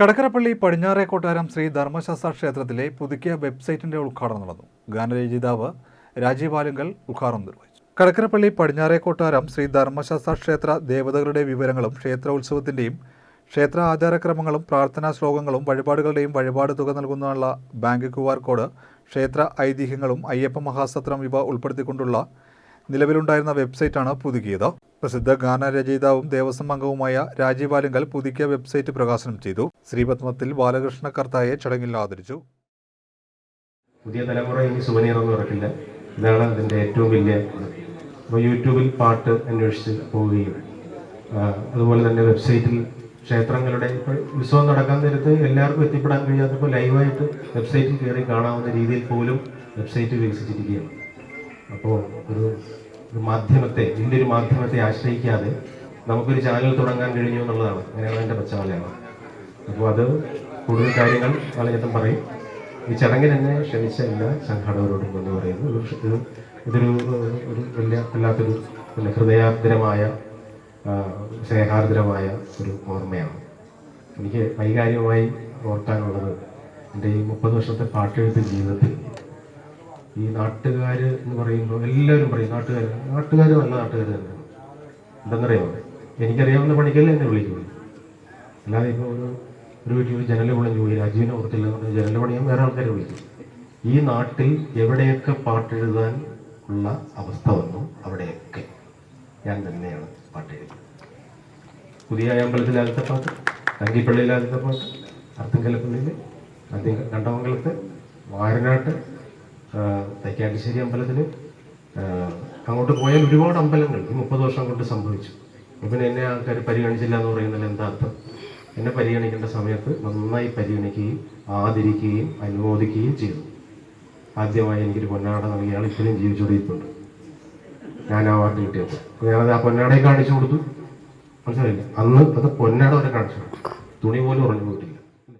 കടക്കരപ്പള്ളി പടിഞ്ഞാറേ കൊട്ടാരം ശ്രീ ധർമ്മശാസ്ത്ര ക്ഷേത്രത്തിലെ പുതുക്കിയ വെബ്സൈറ്റിന്റെ ഉദ്ഘാടനം നടന്നു. ഗാനരചയിതാവ് രാജീവ് ആലുങ്കൽ ഉദ്ഘാടനം നിർവഹിച്ചു. കടക്കരപ്പള്ളി പടിഞ്ഞാറേ കൊട്ടാരം ശ്രീ ധർമ്മശാസ്ത്ര ക്ഷേത്ര ദേവതകളുടെ വിവരങ്ങളും ക്ഷേത്ര ഉത്സവത്തിന്റെയും ക്ഷേത്ര ആചാരക്രമങ്ങളും പ്രാർത്ഥനാ ശ്ലോകങ്ങളും വഴിപാടുകളുടെയും വഴിപാട് തുക നൽകുന്നതിനുള്ള ബാങ്ക് ക്യു ആർ കോഡ് ക്ഷേത്ര ഐതിഹ്യങ്ങളും അയ്യപ്പ മഹാസത്രം ഇവ ഉൾപ്പെടുത്തിക്കൊണ്ടുള്ള നിലവിലുണ്ടായിരുന്ന വെബ്സൈറ്റാണ് പുതുക്കിയത്. പ്രസിദ്ധ ഗാനരചയിതാവും ദേവസ്വം അംഗവുമായ രാജീവ് ആലുങ്കൽ പുതുക്കിയ വെബ്സൈറ്റ് പ്രകാശനം ചെയ്തു. ശ്രീപത്മത്തിൽ ബാലകൃഷ്ണ കർത്തായെ ചടങ്ങിൽ ആദരിച്ചു. പുതിയ തലമുറ ഇനി സുവനീർ ഒന്നും ഇറക്കില്ല ഇതാണ് അതിന്റെ ഏറ്റവും വലിയ. അപ്പോൾ യൂട്യൂബിൽ പാട്ട് അന്വേഷിച്ച് പോവുകയും അതുപോലെ തന്നെ വെബ്സൈറ്റിൽ ക്ഷേത്രങ്ങളുടെ ഇപ്പോൾ ഉത്സവം നടക്കാൻ നേരത്ത് എല്ലാവർക്കും എത്തിപ്പെടാൻ കഴിയാത്തപ്പോൾ ലൈവായിട്ട് വെബ്സൈറ്റിൽ കയറി കാണാവുന്ന രീതിയിൽ പോലും വെബ്സൈറ്റ് വികസിച്ചിരിക്കുകയാണ്. അപ്പോൾ ഒരു ഒരു മാധ്യമത്തെ ഒരു മാധ്യമത്തെ ആശ്രയിക്കാതെ നമുക്കൊരു ചാനൽ തുടങ്ങാൻ കഴിഞ്ഞു എന്നുള്ളതാണ്. അങ്ങനെയാണ് എന്റെ പശ്ചാത്തലമാണ് അപ്പോൾ അത് കൂടുതൽ കാര്യങ്ങൾ വളരെയധികം പറയും. ഈ ചടങ്ങിൽ എന്നെ ക്ഷണിച്ച എല്ലാ സംഘാടകരോടും എന്ന് പറയുന്നു. ഇത് ഇതൊരു ഒരു വലിയ വല്ലാത്തൊരു പിന്നെ ഹൃദയാർദ്രമായ സ്നേഹാർദ്രമായ ഒരു ഓർമ്മയാണ്. എനിക്ക് വൈകാരികമായി ഓർക്കാനുള്ളത് എന്റെ ഈ മുപ്പത് വർഷത്തെ പാട്ടെഴുത്ത് ജീവിതത്തിൽ ഈ നാട്ടുകാർ എന്ന് പറയുമ്പോൾ എല്ലാവരും പറയും നാട്ടുകാർ നാട്ടുകാർ നല്ല നാട്ടുകാർ തന്നെയാണ്. എന്തെന്നറിയാമോ എനിക്കറിയാവുന്ന പണിക്കല്ലേ എന്നെ വിളിക്കുള്ളൂ അല്ലാതെ ഇപ്പോൾ ഒരു ഒരു വീട്ടിൽ ഒരു ജനൽ പൊളിഞ്ഞു പോയി രാജീവിനെ ഓർത്തില്ല എന്ന് പണിയാൻ വേറെ ആൾക്കാരെ വിളിക്കും. ഈ നാട്ടിൽ എവിടെയൊക്കെ പാട്ടെഴുതാൻ ഉള്ള അവസ്ഥ വന്നു അവിടെയൊക്കെ ഞാൻ തന്നെയാണ് പാട്ടെഴുതുന്നത് പുതിയ അമ്പലത്തിലാദ്യത്തെ പാട്ട് തങ്കിപ്പള്ളിയിലാദ്യത്തെ പാട്ട് അർത്തിങ്കലപ്പള്ളിയിൽ ആദ്യം കണ്ടമംഗലത്ത് വാരനാട്ട് തൈക്കാട്ടുശ്ശേരി അമ്പലത്തിൽ അങ്ങോട്ട് പോയാൽ ഒരുപാട് അമ്പലങ്ങൾ ഈ മുപ്പത് വർഷം കൊണ്ട് സംഭവിച്ചു. പിന്നെ എന്നെ ആൾക്കാർ പരിഗണിച്ചില്ല എന്ന് പറയുന്നതിൽ എന്താ അർത്ഥം? എന്നെ പരിഗണിക്കേണ്ട സമയത്ത് നന്നായി പരിഗണിക്കുകയും ആദരിക്കുകയും അനുമോദിക്കുകയും ചെയ്തു. ആദ്യമായി എനിക്കൊരു പൊന്നാട നൽകിയ ആൾ ഇപ്പോഴും ജീവിച്ചുകൊണ്ടിരിപ്പുണ്ട് ഞാൻ അവാർഡ് കിട്ടിയപ്പോൾ ഞാനത് ആ പൊന്നാടയെ കാണിച്ചു കൊടുത്തു. മനസ്സിലായില്ല? അന്ന് അത് പൊന്നാട വരെ കാണിച്ചു. തുണി പോലും ഉറഞ്ഞു പോയിട്ടില്ല.